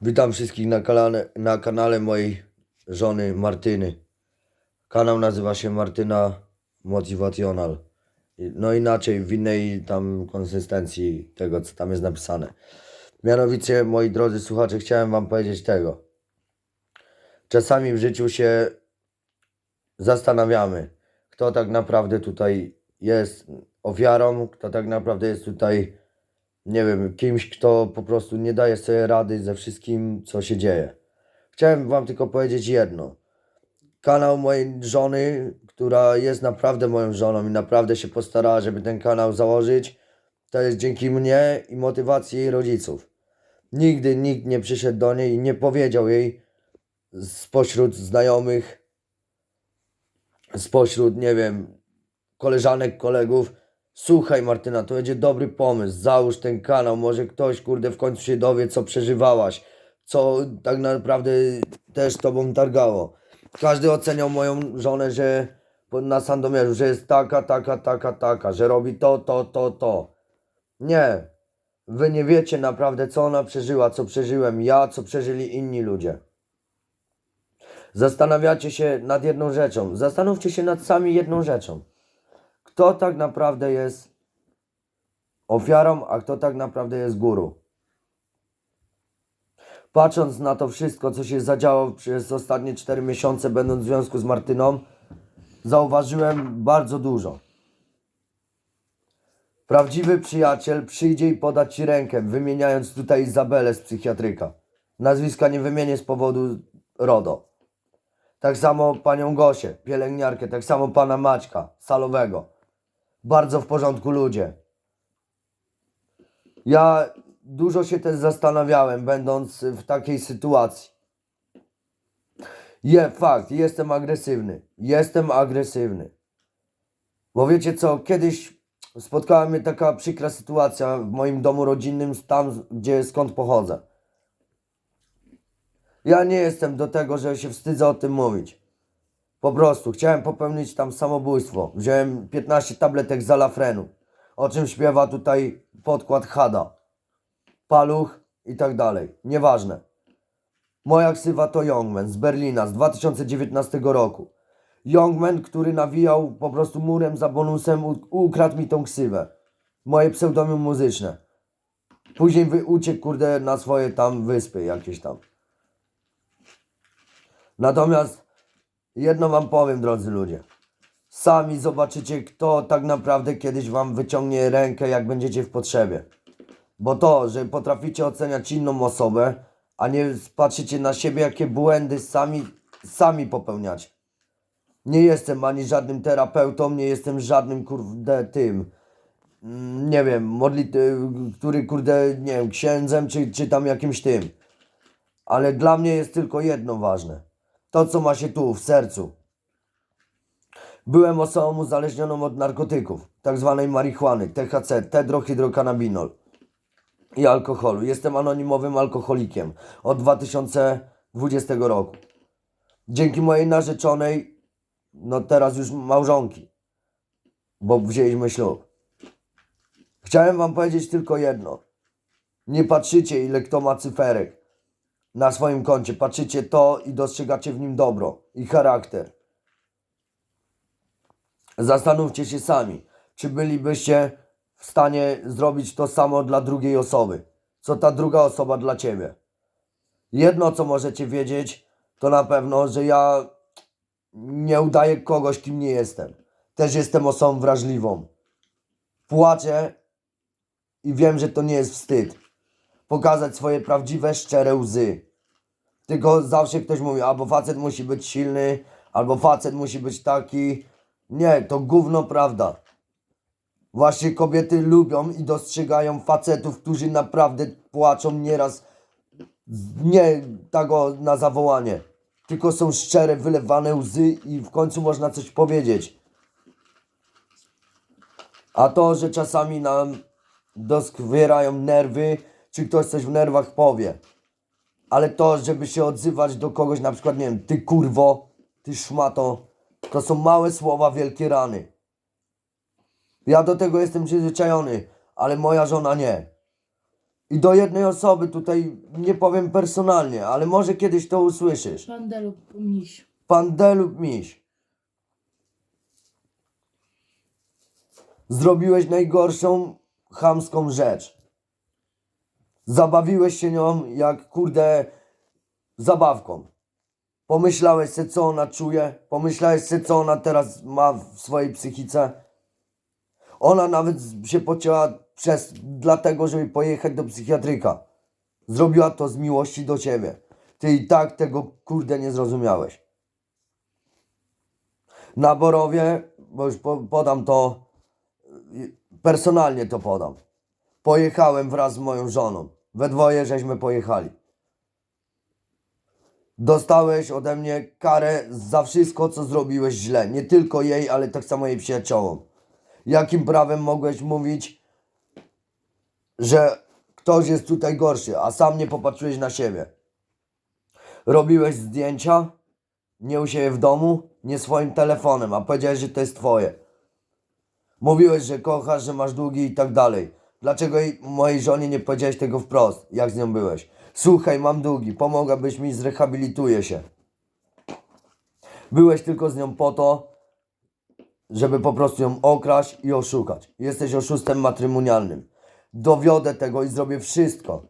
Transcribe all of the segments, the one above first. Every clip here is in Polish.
Witam wszystkich na kanale, na kanale mojej żony Martyny. Kanał nazywa się Martyna Motivational. No inaczej, w innej tam konsystencji tego, co tam jest napisane. Mianowicie, moi drodzy słuchacze, chciałem wam powiedzieć tego. Czasami w życiu się zastanawiamy, kto tak naprawdę tutaj jest ofiarą, kto tak naprawdę jest tutaj nie wiem, kimś, kto po prostu nie daje sobie rady ze wszystkim, co się dzieje. Chciałem Wam tylko powiedzieć jedno. Kanał mojej żony, która jest naprawdę moją żoną i naprawdę się postarała, żeby ten kanał założyć, to jest dzięki mnie i motywacji jej rodziców. Nigdy nikt nie przyszedł do niej i nie powiedział jej spośród znajomych, spośród, nie wiem, koleżanek, kolegów, słuchaj Martyna, to będzie dobry pomysł, załóż ten kanał, może ktoś, kurde, w końcu się dowie, co przeżywałaś, co tak naprawdę też tobą targało. Każdy oceniał moją żonę, że na Sandomierzu, że jest taka, taka, taka, taka, że robi to, to, to, to. Nie. Wy nie wiecie naprawdę, co ona przeżyła, co przeżyłem ja, co przeżyli inni ludzie. Zastanawiacie się nad jedną rzeczą. Zastanówcie się nad sami jedną rzeczą kto tak naprawdę jest ofiarą, a kto tak naprawdę jest guru. Patrząc na to wszystko, co się zadziało przez ostatnie 4 miesiące, będąc w związku z Martyną, zauważyłem bardzo dużo. Prawdziwy przyjaciel przyjdzie i poda ci rękę, wymieniając tutaj Izabelę z psychiatryka. Nazwiska nie wymienię z powodu RODO. Tak samo panią Gosię, pielęgniarkę, tak samo pana Maćka, salowego bardzo w porządku ludzie. Ja dużo się też zastanawiałem, będąc w takiej sytuacji. Je, fakt, jestem agresywny. Jestem agresywny. Bo wiecie co, kiedyś spotkała mnie taka przykra sytuacja w moim domu rodzinnym, tam gdzie skąd pochodzę. Ja nie jestem do tego, że się wstydzę o tym mówić. Po prostu chciałem popełnić tam samobójstwo. Wziąłem 15 tabletek zalafrenu. O czym śpiewa tutaj podkład Hada. Paluch i tak dalej. Nieważne. Moja ksywa to Youngman z Berlina z 2019 roku. Youngman, który nawijał po prostu murem za bonusem, ukradł mi tą ksywę. Moje pseudonium muzyczne. Później wy- uciekł, kurde, na swoje tam wyspy jakieś tam. Natomiast Jedno wam powiem, drodzy ludzie. Sami zobaczycie, kto tak naprawdę kiedyś wam wyciągnie rękę, jak będziecie w potrzebie. Bo to, że potraficie oceniać inną osobę, a nie patrzycie na siebie, jakie błędy sami, sami popełniacie. Nie jestem ani żadnym terapeutą, nie jestem żadnym kurde tym, mm, nie wiem, modlit, który kurde, nie wiem, księdzem czy, czy tam jakimś tym. Ale dla mnie jest tylko jedno ważne. To, co ma się tu, w sercu. Byłem osobą uzależnioną od narkotyków, tak zwanej marihuany, THC, tetrohydrokanabinol i alkoholu. Jestem anonimowym alkoholikiem od 2020 roku. Dzięki mojej narzeczonej, no teraz już małżonki, bo wzięliśmy ślub. Chciałem wam powiedzieć tylko jedno. Nie patrzycie, ile kto ma cyferek na swoim koncie. Patrzycie to i dostrzegacie w nim dobro i charakter. Zastanówcie się sami, czy bylibyście w stanie zrobić to samo dla drugiej osoby, co ta druga osoba dla ciebie. Jedno, co możecie wiedzieć, to na pewno, że ja nie udaję kogoś, kim nie jestem. Też jestem osobą wrażliwą. Płaczę i wiem, że to nie jest wstyd pokazać swoje prawdziwe, szczere łzy. Tylko zawsze ktoś mówi, albo facet musi być silny, albo facet musi być taki. Nie, to gówno prawda. Właśnie kobiety lubią i dostrzegają facetów, którzy naprawdę płaczą nieraz nie tego na zawołanie, tylko są szczere, wylewane łzy i w końcu można coś powiedzieć. A to, że czasami nam doskwierają nerwy, czy ktoś coś w nerwach powie. Ale to, żeby się odzywać do kogoś, na przykład, nie wiem, ty kurwo, ty szmato, to są małe słowa, wielkie rany. Ja do tego jestem przyzwyczajony, ale moja żona nie. I do jednej osoby tutaj nie powiem personalnie, ale może kiedyś to usłyszysz. Panda lub miś. Pan D lub miś. Zrobiłeś najgorszą chamską rzecz. Zabawiłeś się nią jak kurde zabawką. Pomyślałeś sobie, co ona czuje, pomyślałeś sobie, co ona teraz ma w swojej psychice. Ona nawet się pocięła przez, dlatego, żeby pojechać do psychiatryka. Zrobiła to z miłości do ciebie. Ty i tak tego kurde nie zrozumiałeś. Na Borowie, bo już po, podam to, y, personalnie to podam. Pojechałem wraz z moją żoną. We dwoje żeśmy pojechali. Dostałeś ode mnie karę za wszystko, co zrobiłeś źle. Nie tylko jej, ale tak samo jej przyjaciołom. Jakim prawem mogłeś mówić, że ktoś jest tutaj gorszy, a sam nie popatrzyłeś na siebie? Robiłeś zdjęcia, nie u siebie w domu, nie swoim telefonem, a powiedziałeś, że to jest twoje. Mówiłeś, że kochasz, że masz długi i tak dalej. Dlaczego jej- mojej żonie nie powiedziałeś tego wprost, jak z nią byłeś? Słuchaj, mam długi, pomogłabyś mi, zrehabilituję się. Byłeś tylko z nią po to, żeby po prostu ją okraść i oszukać. Jesteś oszustem matrymonialnym. Dowiodę tego i zrobię wszystko,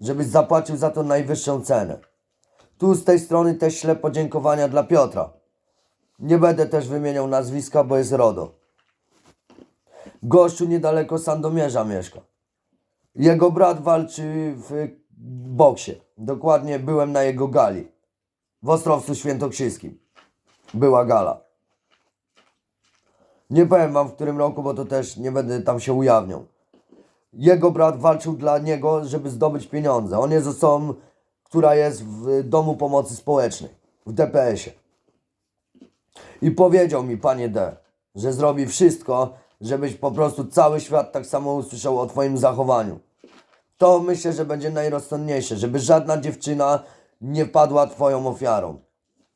żebyś zapłacił za to najwyższą cenę. Tu z tej strony też ślę podziękowania dla Piotra. Nie będę też wymieniał nazwiska, bo jest RODO. Gościu niedaleko Sandomierza mieszka. Jego brat walczy w boksie. Dokładnie byłem na jego gali. W Ostrowcu Świętokrzyskim. Była gala. Nie powiem wam w którym roku, bo to też nie będę tam się ujawniał. Jego brat walczył dla niego, żeby zdobyć pieniądze. On jest osobą, która jest w Domu Pomocy Społecznej, w DPS-ie. I powiedział mi, panie D, że zrobi wszystko, żebyś po prostu cały świat tak samo usłyszał o twoim zachowaniu. To myślę, że będzie najrozsądniejsze, żeby żadna dziewczyna nie padła twoją ofiarą.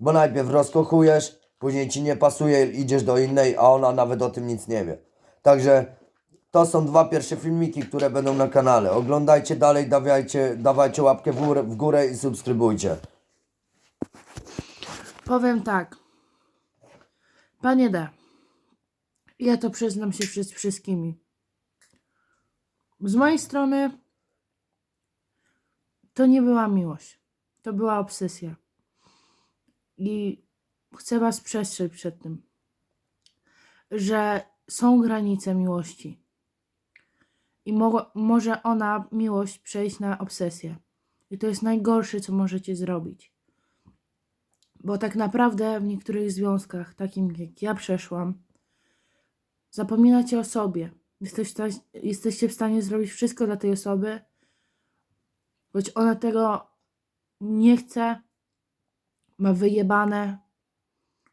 Bo najpierw rozkochujesz, później ci nie pasuje, idziesz do innej, a ona nawet o tym nic nie wie. Także to są dwa pierwsze filmiki, które będą na kanale. Oglądajcie dalej, dawajcie, dawajcie łapkę w górę, w górę i subskrybujcie. Powiem tak. Panie D. Ja to przyznam się przed wszystkimi. Z mojej strony to nie była miłość. To była obsesja. I chcę Was przestrzec przed tym, że są granice miłości. I mo- może ona, miłość, przejść na obsesję. I to jest najgorsze, co możecie zrobić. Bo tak naprawdę w niektórych związkach, takim jak ja przeszłam, zapominacie o sobie. Jesteście w stanie zrobić wszystko dla tej osoby, choć ona tego nie chce, ma wyjebane,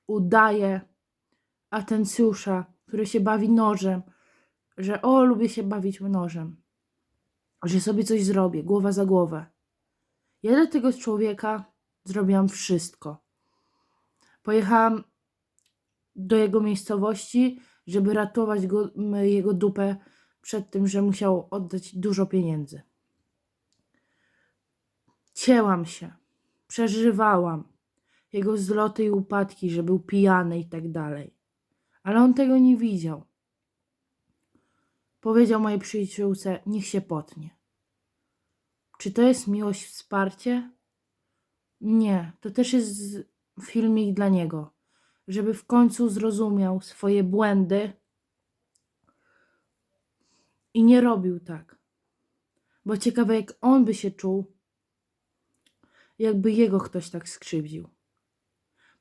udaje atencjusza, który się bawi nożem, że o, lubię się bawić nożem, że sobie coś zrobię, głowa za głowę. Ja dla tego człowieka zrobiłam wszystko. Pojechałam do jego miejscowości, żeby ratować go, jego dupę przed tym, że musiał oddać dużo pieniędzy. Cięłam się, przeżywałam jego zloty i upadki, że był pijany i tak dalej. Ale on tego nie widział. Powiedział mojej przyjaciółce, niech się potnie. Czy to jest miłość, wsparcie? Nie, to też jest filmik dla niego, żeby w końcu zrozumiał swoje błędy i nie robił tak. Bo ciekawe, jak on by się czuł, jakby jego ktoś tak skrzywdził.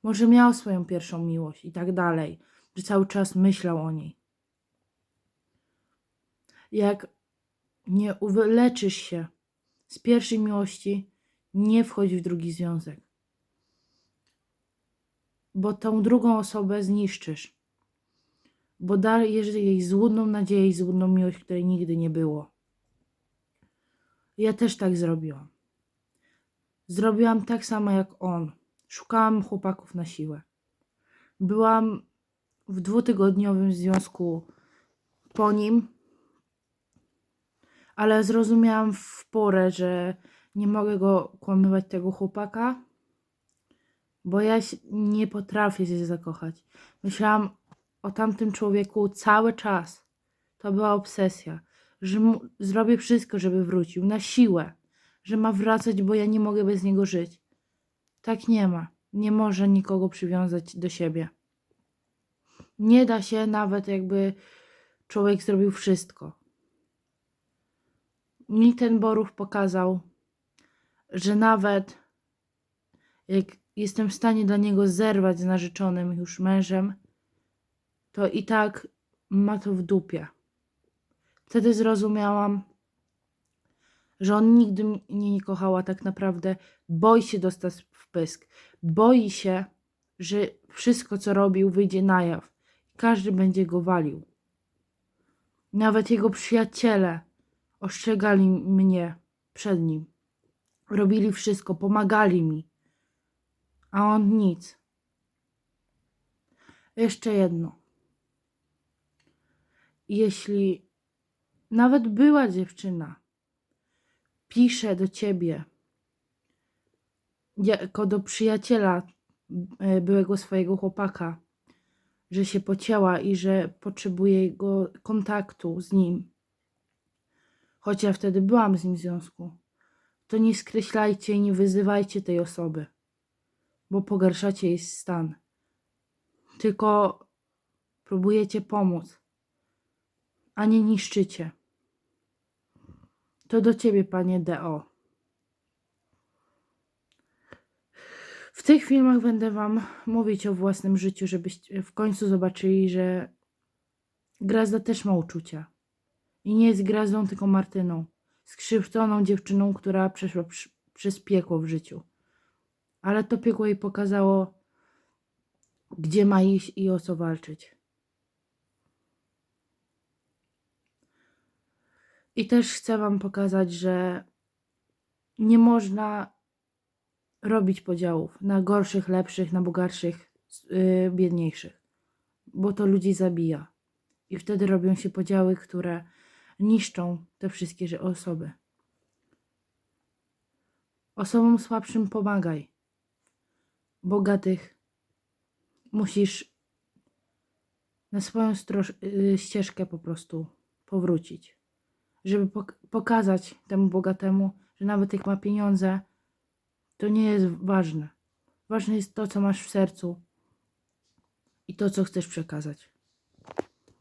Może miał swoją pierwszą miłość i tak dalej, że cały czas myślał o niej. Jak nie uleczysz się z pierwszej miłości, nie wchodź w drugi związek bo tą drugą osobę zniszczysz. Bo dajesz jej złudną nadzieję i złudną miłość, której nigdy nie było. Ja też tak zrobiłam. Zrobiłam tak samo jak on. Szukałam chłopaków na siłę. Byłam w dwutygodniowym związku po nim, Ale zrozumiałam w porę, że nie mogę go kłamywać tego chłopaka, bo ja nie potrafię się zakochać. Myślałam o tamtym człowieku cały czas. To była obsesja, że zrobię wszystko, żeby wrócił na siłę, że ma wracać, bo ja nie mogę bez niego żyć. Tak nie ma. Nie może nikogo przywiązać do siebie. Nie da się nawet jakby człowiek zrobił wszystko. Mi ten Borów pokazał, że nawet jak jestem w stanie dla niego zerwać z narzeczonym już mężem, to i tak ma to w dupie. Wtedy zrozumiałam, że on nigdy mnie nie kochał, a tak naprawdę boi się dostać w pysk. Boi się, że wszystko, co robił, wyjdzie na jaw. Każdy będzie go walił. Nawet jego przyjaciele ostrzegali mnie przed nim. Robili wszystko, pomagali mi. A on nic. Jeszcze jedno. Jeśli nawet była dziewczyna, pisze do ciebie jako do przyjaciela e, byłego swojego chłopaka, że się pocięła i że potrzebuje jego kontaktu z nim, choć ja wtedy byłam z nim w związku, to nie skreślajcie i nie wyzywajcie tej osoby, bo pogarszacie jej stan. Tylko próbujecie pomóc, a nie niszczycie. To do ciebie, panie DO. W tych filmach będę wam mówić o własnym życiu, żebyście w końcu zobaczyli, że Grazda też ma uczucia. I nie jest Grazdą, tylko Martyną. Skrzywdzoną dziewczyną, która przeszła przez piekło w życiu. Ale to piekło jej pokazało, gdzie ma iść i o co walczyć. I też chcę Wam pokazać, że nie można robić podziałów na gorszych, lepszych, na bogatszych, yy, biedniejszych, bo to ludzi zabija. I wtedy robią się podziały, które niszczą te wszystkie osoby. Osobom słabszym pomagaj. Bogatych musisz na swoją yy, ścieżkę po prostu powrócić żeby pok- pokazać temu bogatemu, że nawet jak ma pieniądze, to nie jest ważne. Ważne jest to, co masz w sercu i to, co chcesz przekazać.